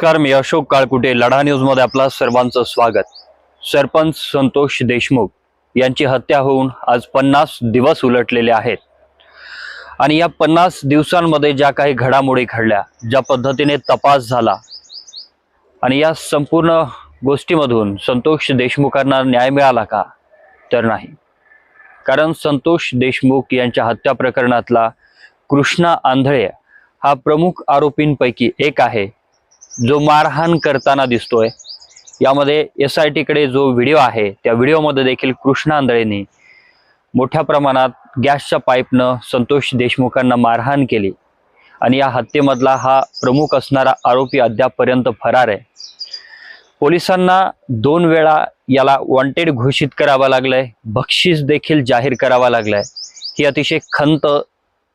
नमस्कार मी अशोक काळकुटे लढा न्यूजमध्ये आपला सर्वांचं स्वागत. सरपंच संतोष देशमुख यांची हत्या होऊन आज पन्नास दिवस उलटलेले आहेत. आणि या पन्नास दिवसांमध्ये ज्या काही घडामोडी घडल्या ज्या पद्धतीने तपास झाला आणि या संपूर्ण गोष्टीमधून संतोष देशमुखांना न्याय मिळाला का तर नाही. कारण संतोष देशमुख यांच्या हत्या प्रकरणातला कृष्णा आंधळे हा प्रमुख आरोपींपैकी एक आहे. जो मारहाण करताना दिसतोय यामध्ये एस आय टीकडे जो व्हिडिओ आहे त्या व्हिडिओमध्ये देखील कृष्णा आंधळेंनी मोठ्या प्रमाणात गॅसच्या पाईपनं संतोष देशमुखांना मारहाण केली. आणि या हत्येमधला हा प्रमुख असणारा आरोपी अद्यापपर्यंत फरार आहे. पोलिसांना दोन वेळा याला वॉन्टेड घोषित करावं लागलंय बक्षीस देखील जाहीर करावा लागलंय. ही अतिशय खंत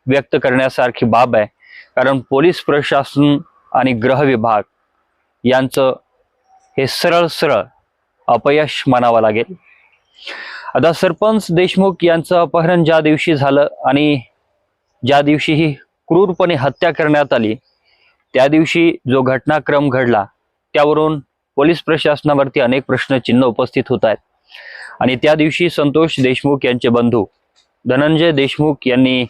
व्यक्त करण्यासारखी बाब आहे. कारण पोलीस प्रशासन आणि गृह विभाग यांचं हे सरळ सरळ अपयश मानावं लागेल. आता सरपंच देशमुख यांचं अपहरण ज्या दिवशी झालं आणि ज्या दिवशी ही क्रूरपणे हत्या करण्यात आली त्या दिवशी जो घटनाक्रम घडला त्यावरून पोलीस प्रशासनावरती अनेक प्रश्नचिन्ह उपस्थित होत आहेत. आणि त्या दिवशी संतोष देशमुख यांचे बंधू धनंजय देशमुख यांनी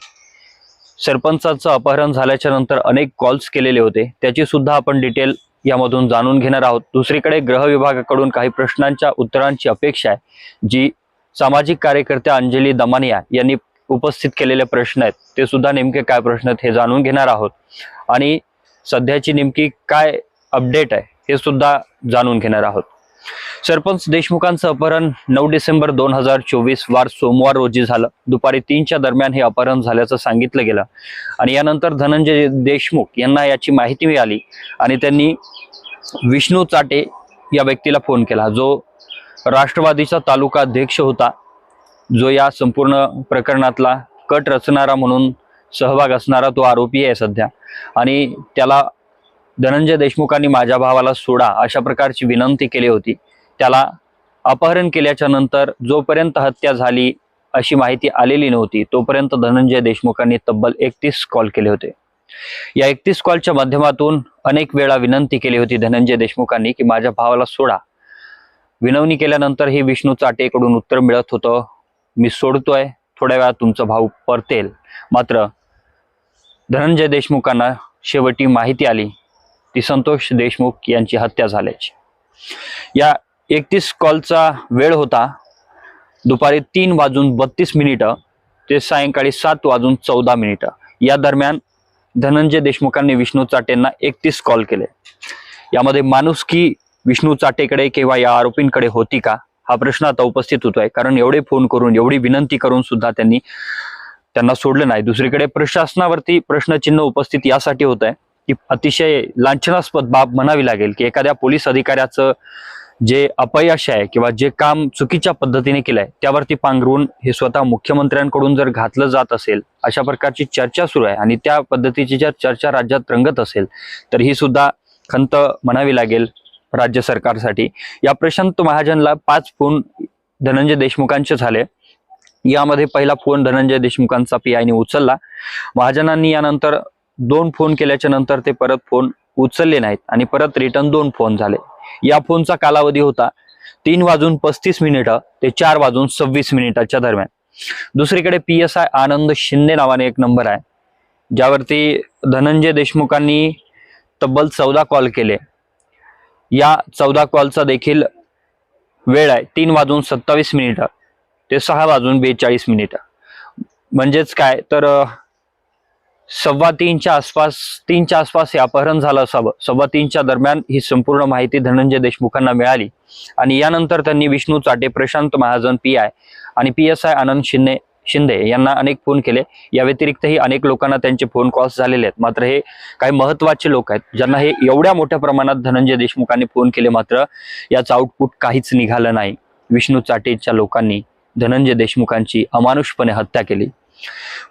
सरपंचाचं अपहरण झाल्याच्यानंतर अनेक कॉल्स केलेले होते. त्याची सुद्धा आपण डिटेल यामधून जाणून घेणार आहोत. दुसरीकडे ग्रह विभागाकडून काही प्रश्नांच्या उत्तरांची अपेक्षा आहे जी सामाजिक कार्यकर्त्या अंजली दमानिया यांनी उपस्थित केलेले प्रश्न आहेत. ते सुद्धा नेमके काय प्रश्न आहेत हे जाणून घेणार आहोत. आणि सध्याची नेमकी काय अपडेट आहे हे सुद्धा जाणून घेणार आहोत. सरपंच देशमुखांचं अपहरण नऊ डिसेंबर दोन हजार चोवीस वार सोमवार रोजी झालं. दुपारी तीनच्या दरम्यान हे अपहरण झाल्याचं सांगितलं गेलं. आणि यानंतर धनंजय देशमुख यांना याची माहिती मिळाली आणि त्यांनी विष्णू चाटे या व्यक्तीला फोन केला. जो राष्ट्रवादीचा तालुका अध्यक्ष होता जो या संपूर्ण प्रकरणातला कट रचणारा म्हणून सहभाग असणारा तो आरोपी आहे सध्या. आणि त्याला धनंजय देशमुखांनी माझ्या भावाला सोडा अशा प्रकारची विनंती केली होती. त्याला अपहरण केल्याच्यानंतर जोपर्यंत हत्या झाली अशी माहिती आलेली नव्हती तोपर्यंत धनंजय देशमुखांनी तब्बल एकतीस कॉल केले होते. या एकतीस कॉलच्या माध्यमातून अनेक वेळा विनंती केली होती धनंजय देशमुखांनी की माझ्या भावाला सोडा. विनवणी केल्यानंतर हे विष्णू चाटेकडून उत्तर मिळत होतं मी सोडतोय थोड्या वेळात तुमचा भाऊ परतेल. मात्र धनंजय देशमुखांना शेवटी माहिती आली ती संतोष देशमुख यांची हत्या झाल्याची. या एकतीस कॉलचा वेळ होता. दुपारी तीन वाजून बत्तीस मिनिटं ते सायंकाळी सात वाजून चौदा मिनिटं. या दरम्यान धनंजय देशमुखांनी विष्णू चाटेंना एकतीस कॉल केले. यामध्ये माणुसकी विष्णू चाटेकडे किंवा या आरोपींकडे होती का? हा प्रश्न आता उपस्थित होतोय. कारण एवढे फोन करून एवढी विनंती करून सुद्धा त्यांनी त्यांना सोडलं नाही. दुसरीकडे प्रशासनावरती प्रश्नचिन्ह उपस्थित यासाठी होत आहे की अतिशय लांछनास्पद बाब म्हणावी लागेल की एखाद्या पोलीस अधिकाऱ्याचं जे अपयश आहे किंवा जे काम चुकीच्या पद्धतीने केलंय त्यावरती पांघरून हे स्वतः मुख्यमंत्र्यांकडून जर घातलं जात असेल अशा प्रकारची चर्चा सुरू आहे आणि त्या पद्धतीची जर चर्चा राज्यात रंगत असेल तर ही सुद्धा खंत म्हणावी लागेल राज्य सरकारसाठी. या प्रशांत महाजनला पाच फोन धनंजय देशमुखांचे झाले. यामध्ये पहिला फोन धनंजय देशमुखांचा पी आयने उचलला. महाजनांनी यानंतर दोन फोन केल्याच्यानंतर ते परत फोन उचलले नाहीत आणि परत रिटर्न दोन फोन झाले. या फोनचा कालावधी होता तीन वाजून पस्तीस मिनिटं ते चार वाजून सव्वीस मिनिटाच्या दरम्यान. दुसरीकडे P S I Anand Shinde नावाने एक नंबर आहे. ज्यावरती धनंजय देशमुखांनी तब्बल चौदा कॉल केले. या चौदा कॉलचा देखील वेळ आहे तीन वाजून सत्तावीस मिनिटं ते सहा वाजून बेचाळीस मिनिटं. म्हणजेच काय? तर सव्वा तीनच्या आसपास तीनच्या आसपास हे अपहरण झालं असावं. सव्वा तीनच्या दरम्यान ही संपूर्ण माहिती धनंजय देशमुखांना मिळाली. आणि यानंतर त्यांनी विष्णू चाटे प्रशांत महाजन पी आय आणि P S I Anand Shinde Shinde यांना अनेक फोन केले. या व्यतिरिक्तही अनेक लोकांना त्यांचे फोन कॉल्स झालेले आहेत. मात्र हे काही महत्त्वाचे लोक आहेत ज्यांना हे एवढ्या मोठ्या प्रमाणात धनंजय देशमुखांनी फोन केले. मात्र याचं आउटपुट काहीच निघालं नाही. विष्णू चाटेच्या लोकांनी धनंजय देशमुखांची अमानुषपणे हत्या केली.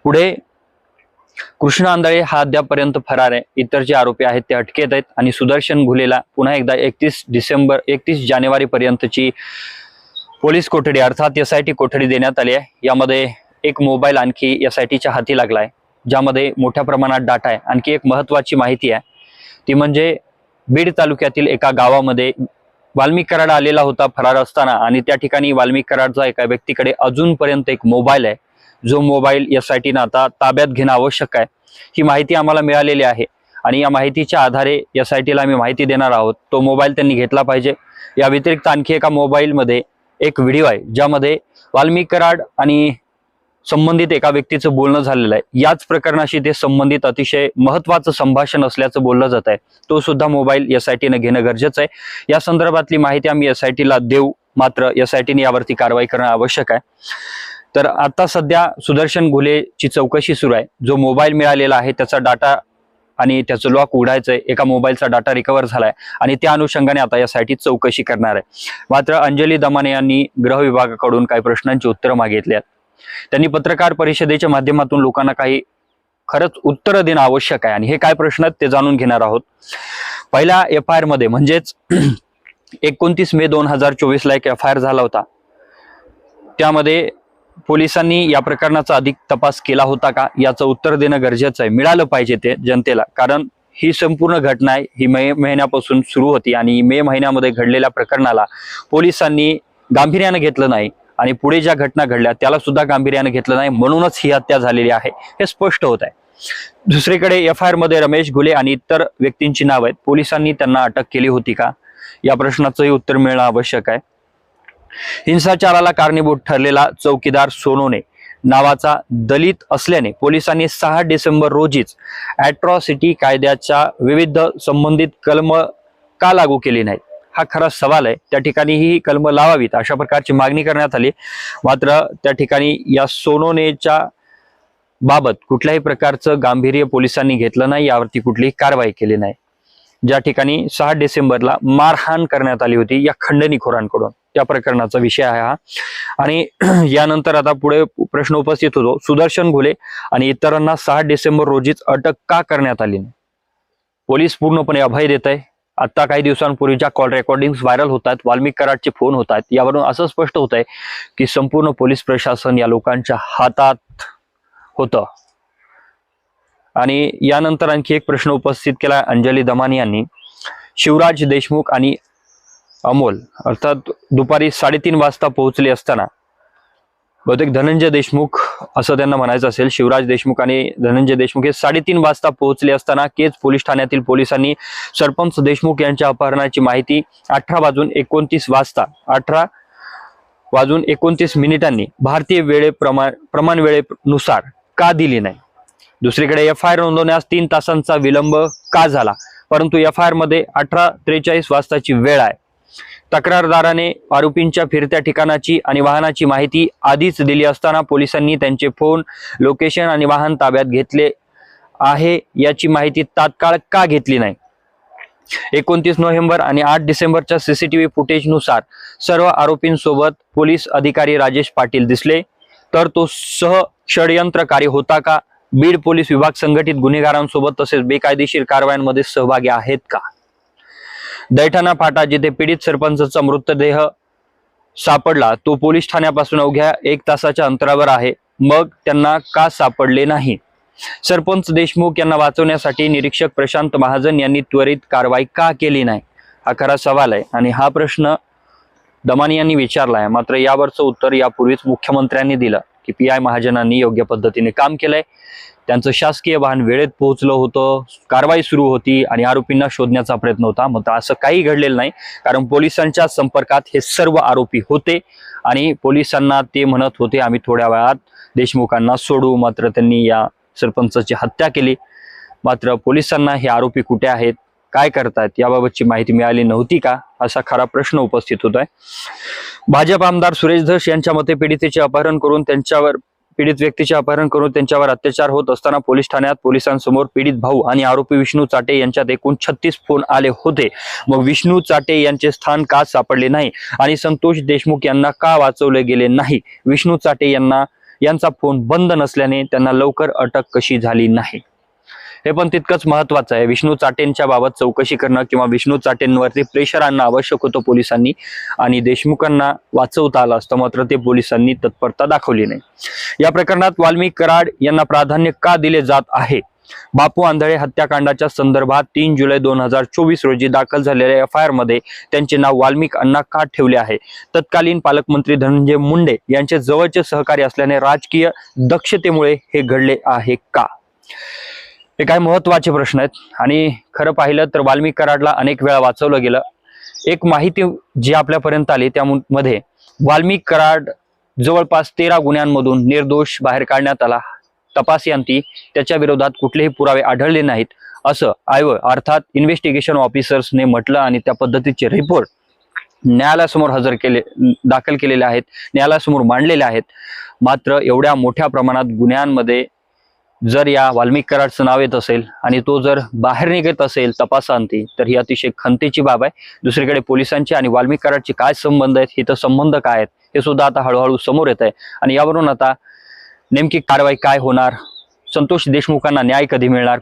पुढे कृष्ण आंधळे हा अद्यापर्यंत फरार आहे. इतर जे आरोपी आहेत ते अटकेत आहेत आणि सुदर्शन घुलेला पुन्हा एकदा एकतीस डिसेंबर एकतीस जानेवारी पर्यंतची पोलीस कोठडी अर्थात एस आय टी कोठडी देण्यात आली आहे. यामध्ये एक मोबाईल आणखी एस आय टीच्या हाती लागलाय ज्यामध्ये मोठ्या प्रमाणात डाटा आहे. आणखी एक महत्वाची माहिती आहे ती म्हणजे बीड तालुक्यातील एका गावामध्ये वाल्मिक कराड आलेला होता फरार असताना आणि त्या ठिकाणी वाल्मिक कराडचा एका व्यक्तीकडे अजूनपर्यंत एक मोबाईल आहे. जो मोबाईल एस आय टीनं आता ताब्यात घेणं आवश्यक आहे. ही माहिती आम्हाला मिळालेली आहे आणि या माहितीच्या आधारे एस आय टीला आम्ही माहिती देणार आहोत. तो मोबाईल त्यांनी घेतला पाहिजे. या व्यतिरिक्त आणखी एका मोबाईलमध्ये एक व्हिडिओ आहे ज्यामध्ये वाल्मिक कराड आणि संबंधित एका व्यक्तीचं बोलणं झालेलं आहे. याच प्रकरणाशी ते संबंधित अतिशय महत्वाचं संभाषण असल्याचं बोललं जात आहे. तो सुद्धा मोबाईल एस आय टीनं घेणं गरजेचं आहे. या संदर्भातली माहिती आम्ही एस आय टीला देऊ. मात्र एस आय टीने यावरती कारवाई करणं आवश्यक आहे. तर आता सध्या सुदर्शन घुलेची चौकशी सुरू आहे. जो मोबाईल मिळालेला आहे त्याचा डाटा आणि त्याचं लॉक उघडायचंय. एका मोबाईलचा डाटा रिकवर झालाय आणि त्या अनुषंगाने आता यासाठी चौकशी करणार आहे. मात्र अंजली दमाने यांनी गृह विभागाकडून काही प्रश्नांची उत्तरं मागितली आहेत. त्यांनी पत्रकार परिषदेच्या माध्यमातून लोकांना काही खरंच उत्तरं देणं आवश्यक आहे. आणि हे काय प्रश्न आहेत ते जाणून घेणार आहोत. पहिल्या एफ आय आरमध्ये म्हणजेच एकोणतीस मे दोन हजार चोवीस ला एक एफ आय आर झाला होता. त्यामध्ये पोलिसांनी या प्रकरणाचा अधिक तपास केला होता का? याचं उत्तर देणं गरजेचं आहे. मिळालं पाहिजे ते जनतेला. कारण ही संपूर्ण घटना आहे. ही मे महिन्यापासून सुरू होती आणि मे महिन्यामध्ये घडलेल्या प्रकरणाला पोलिसांनी गांभीर्यानं घेतलं नाही आणि पुढे ज्या घटना घडल्या त्याला सुद्धा गांभीर्यानं घेतलं नाही. म्हणूनच ही हत्या झालेली आहे. हे स्पष्ट होत आहे. दुसरीकडे एफ आय आरमध्ये रमेश घुले आणि इतर व्यक्तींची नाव आहेत. पोलिसांनी त्यांना अटक केली होती का? या प्रश्नाचंही उत्तर मिळणं आवश्यक आहे. हिंसाचाराला कारणीभूत ठरलेला चौकीदार सोनोने नावाचा दलित असल्याने पोलिसांनी सहा डिसेंबर रोजीच अॅट्रॉसिटी कायद्याच्या विविध संबंधित कलम का लागू केली नाहीत? हा खरा सवाल आहे. त्या ठिकाणी ही कलम लावावीत अशा प्रकारची मागणी करण्यात आली. मात्र त्या ठिकाणी या सोनोनेच्या बाबत कुठल्याही प्रकारचं गांभीर्य पोलिसांनी घेतलं नाही यावरती कुठलीही कारवाई केली नाही. ज्या ठिकाणी सहा डिसेंबरला मारहाण करण्यात आली होती या खंडणीखोरांकडून. त्या प्रकरणाचा विषय आहे हा. आणि यानंतर आता पुढे प्रश्न उपस्थित होतो. सुदर्शन घुले आणि इतरांना सहा डिसेंबर रोजीच अटक का करण्यात आली नाही? पोलीस पूर्णपणे अभय देत आहे. आता काही दिवसांपूर्वीच्या कॉल रेकॉर्डिंग व्हायरल होत आहेत. वाल्मिक कराडचे फोन होत आहेत. यावरून असं स्पष्ट होत आहे की संपूर्ण पोलीस प्रशासन या लोकांच्या हातात होतं. आणि यानंतर आणखी एक प्रश्न उपस्थित केला अंजली दमानी यांनी शिवराज देशमुख आणि अमोल अर्थात दुपारी साडेतीन वाजता पोहोचले असताना बहुतेक धनंजय देशमुख असं त्यांना म्हणायचं असेल. शिवराज देशमुख आणि धनंजय देशमुख हे साडेतीन वाजता पोहोचले असताना केज पोलीस ठाण्यातील पोलिसांनी सरपंच देशमुख यांच्या अपहरणाची माहिती अठरा वाजून एकोणतीस वाजता अठरा वाजून एकोणतीस मिनिटांनी भारतीय वेळे प्रमाण वेळेनुसार का दिली नाही? दुसरीकडे एफ आय आर नोंदवण्यास तीन तासांचा विलंब का झाला? परंतु एफ आय आरमध्ये अठरा त्रेचाळीस वाजताची वेळ आहे. तक्रारदाराने आरोपींच्या फिरत्या ठिकाणाची आणि वाहनाची माहिती आधीच दिली असताना पोलिसांनी त्यांचे फोन लोकेशन आणि वाहन ताब्यात घेतले आहे. याची माहिती तात्काळ का घेतली नाही? एकोणतीस नोव्हेंबर आणि आठ डिसेंबरच्या सीसीटीव्ही फुटेजनुसार सर्व आरोपींसोबत पोलीस अधिकारी राजेश पाटील दिसले. तर तो सह षडयंत्रकारी होता का? बीड पोलीस विभाग संघटित गुन्हेगारांसोबत तसेच बेकायदेशीर कारवायांमध्ये सहभागी आहेत का? दैठाणा फाटा जिथे पीडित सरपंचचा मृतदेह सापडला तो पोलीस ठाण्यापासून अवघ्या एक तासाच्या अंतरावर आहे. मग त्यांना का सापडले नाही? सरपंच देशमुख यांना वाचवण्यासाठी निरीक्षक प्रशांत महाजन यांनी त्वरित कारवाई का केली नाही? हा खरा सवाल आहे आणि हा प्रश्न दमानी यांनी विचारला आहे मात्र यावरचं उत्तर यापूर्वीच मुख्यमंत्र्यांनी दिलं. की पी आय महाजनांनी योग्य पद्धतीने काम केलंय. त्यांचं शासकीय वाहन वेळेत पोहोचलं होतं. कारवाई सुरू होती आणि आरोपींना शोधण्याचा प्रयत्न होता. मात्र असं काही घडलेलं नाही. कारण पोलिसांच्या संपर्कात हे सर्व आरोपी होते आणि पोलिसांना ते म्हणत होते आम्ही थोड्या वेळात देशमुखांना सोडू. मात्र त्यांनी या सरपंचाची हत्या केली. मात्र पोलिसांना हे आरोपी कुठे आहेत काय करतायत याबाबतची माहिती मिळाली नव्हती का असा खरा प्रश्न उपस्थित होत आहे भाजप आमदार सुरेश धस यांच्या मते पीडितेचे अपहरण करून त्यांच्यावर पीडित व्यक्तीचे अपहरण करून त्यांच्यावर अत्याचार होत असताना पोलीस ठाण्यात पोलिसांसमोर पीडित भाऊ आणि आरोपी विष्णू चाटे यांच्यात एकूण छत्तीस फोन आले होते. मग विष्णू चाटे यांचे स्थान का सापडले नाही आणि संतोष देशमुख यांना का वाचवले गेले नाही? विष्णू चाटे यांना यांचा फोन बंद नसल्याने त्यांना लवकर अटक कशी झाली नाही? हे पण तितकंच महत्वाचं आहे. विष्णू चाटेंच्या बाबत चौकशी करणं किंवा विष्णू चाटेंवरती प्रेशर आणणं आवश्यक होतं पोलिसांनी आणि देशमुखांना वाचवता आलं असतं मात्र ते पोलिसांनी तत्परता दाखवली नाही. या प्रकरणात वाल्मिक कराड यांना प्राधान्य का दिले जात आहे? बापू आंधळे हत्याकांडाच्या संदर्भात तीन जुलै दोन हजार चोवीस रोजी दाखल झालेल्या एफ आय आरमध्ये त्यांचे नाव वाल्मिक अण्णा का ठेवले आहे? तत्कालीन पालकमंत्री धनंजय मुंडे यांचे जवळचे सहकारी असल्याने राजकीय दक्षतेमुळे हे घडले आहे का? हे काही महत्त्वाचे प्रश्न आहेत. आणि खरं पाहिलं तर वाल्मिक कराडला अनेक वेळा वाचवलं गेलं. एक माहिती जी आपल्यापर्यंत आली त्यामध्ये वाल्मिक कराड जवळपास तेरा गुन्ह्यांमधून निर्दोष बाहेर काढण्यात आला. तपासयंती त्याच्या विरोधात कुठलेही पुरावे आढळले नाहीत. असं आयव अर्थात इन्व्हेस्टिगेशन ऑफिसर्सने म्हटलं आणि त्या पद्धतीचे रिपोर्ट न्यायालयासमोर हजर केले दाखल केलेले आहेत न्यायालयासमोर मांडलेले आहेत. मात्र एवढ्या मोठ्या प्रमाणात गुन्ह्यांमध्ये जर या वाल्मिक कराडचं नाव येत असेल आणि तो जर बाहेर निघत असेल तपासांती तर ही अतिशय खंतीची बाब आहे. दुसरीकडे पोलिसांची आणि वाल्मिक कराडचे काय संबंध आहेत हिथं संबंध काय आहेत हे सुद्धा आता हळूहळू समोर येत आहे. आणि यावरून आता नेमकी कारवाई काय होणार? संतोष देशमुखांना न्याय कधी मिळणार?